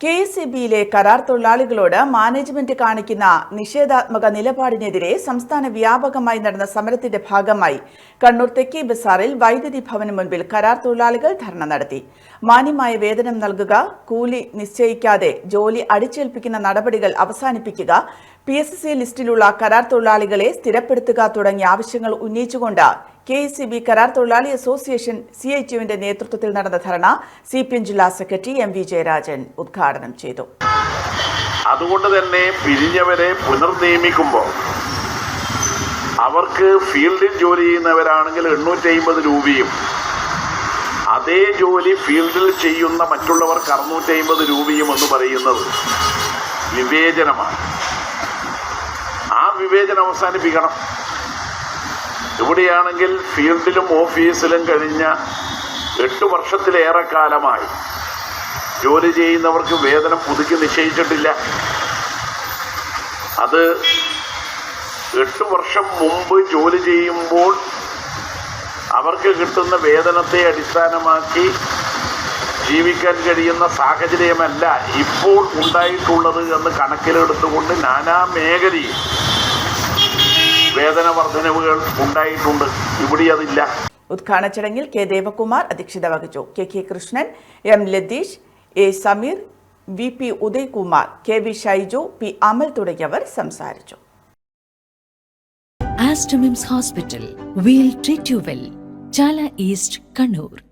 K S E ബിയിലെ കരാർ തൊഴിലാളികളോട് management കാണിക്കുന്ന നിഷേധാത്മക നിലപാടിനെതിരെ സംസ്ഥാന വ്യാപകമായി നടന്ന സമരത്തിന്റെ ഭാഗമായി കണ്ണൂർ തെക്കി ബസാറിൽ വൈദ്യുതി ഭവന് മുൻപിൽ കരാർ തൊഴിലാളികൾ ധർണ നടത്തി. മാന്യമായ വേതനം നൽകുക കൂലി നിശ്ചയിക്കാതെ ജോലി അടിച്ചേൽപ്പിക്കുന്ന നടപടികൾ അവസാനിപ്പിക്കുക പി ലിസ്റ്റിലുള്ള കരാർ തൊഴിലാളികളെ സ്ഥിരപ്പെടുത്തുക തുടങ്ങിയ ആവശ്യങ്ങൾ ഉന്നയിച്ചുകൊണ്ട് കെ എസ് സി ബി കരാർ തൊഴിലാളി അസോസിയേഷൻ സി ഐ ടിയുവിന്റെ നേതൃത്വത്തിൽ നടന്ന ധർണ സി പി എം ജില്ലാ സെക്രട്ടറി എം വി ജയരാജൻ ഉദ്ഘാടനം ചെയ്തു. അതുകൊണ്ട് തന്നെ പിരിഞ്ഞവരെ പുനർനിയമിക്കുമ്പോൾ അവർക്ക് ഫീൽഡിൽ ജോലി ചെയ്യുന്നവരാണെങ്കിൽ എണ്ണൂറ്റി അമ്പത് രൂപയും അതേ ജോലി ഫീൽഡിൽ ചെയ്യുന്ന മറ്റുള്ളവർക്ക് അറുന്നൂറ്റി അമ്പത് രൂപയും എന്ന് പറയുന്നത് വിവേചനമാണ്. ആ വിവേചനം അവസാനിപ്പിക്കണം. ഇവിടെയാണെങ്കിൽ ഫീൽഡിലും ഓഫീസിലും കഴിഞ്ഞ എട്ട് വർഷത്തിലേറെ കാലമായി. ജോലി ചെയ്യുന്നവർക്ക് വേതനം പുതുക്കി നിശ്ചയിച്ചിട്ടില്ല. അത് എട്ട് വർഷം മുമ്പ് ജോലി ചെയ്യുമ്പോൾ അവർക്ക് കിട്ടുന്ന വേതനത്തെ അടിസ്ഥാനമാക്കി ജീവിക്കാൻ കഴിയുന്ന സാഹചര്യമല്ല ഇപ്പോൾ ഉണ്ടായിട്ടുള്ളത് എന്ന് കണക്കിലെടുത്തുകൊണ്ട് നാനാ മേഖലയിൽ വേതന വർധനവുകൾ ഉണ്ടായിട്ടുണ്ട്. ഇവിടെ അതില്ല. ഉദ്ഘാടന ചടങ്ങിൽ കെ ദേവകുമാർ അധ്യക്ഷത വഹിച്ചു. K K Krishnan M Latheesh A Sameer V P Udaykumar K V Shaiju P Amal തുടങ്ങിയവർ സംസാരിച്ചു. Aster MIMS hospital we'll treat you well Chala east Kannur.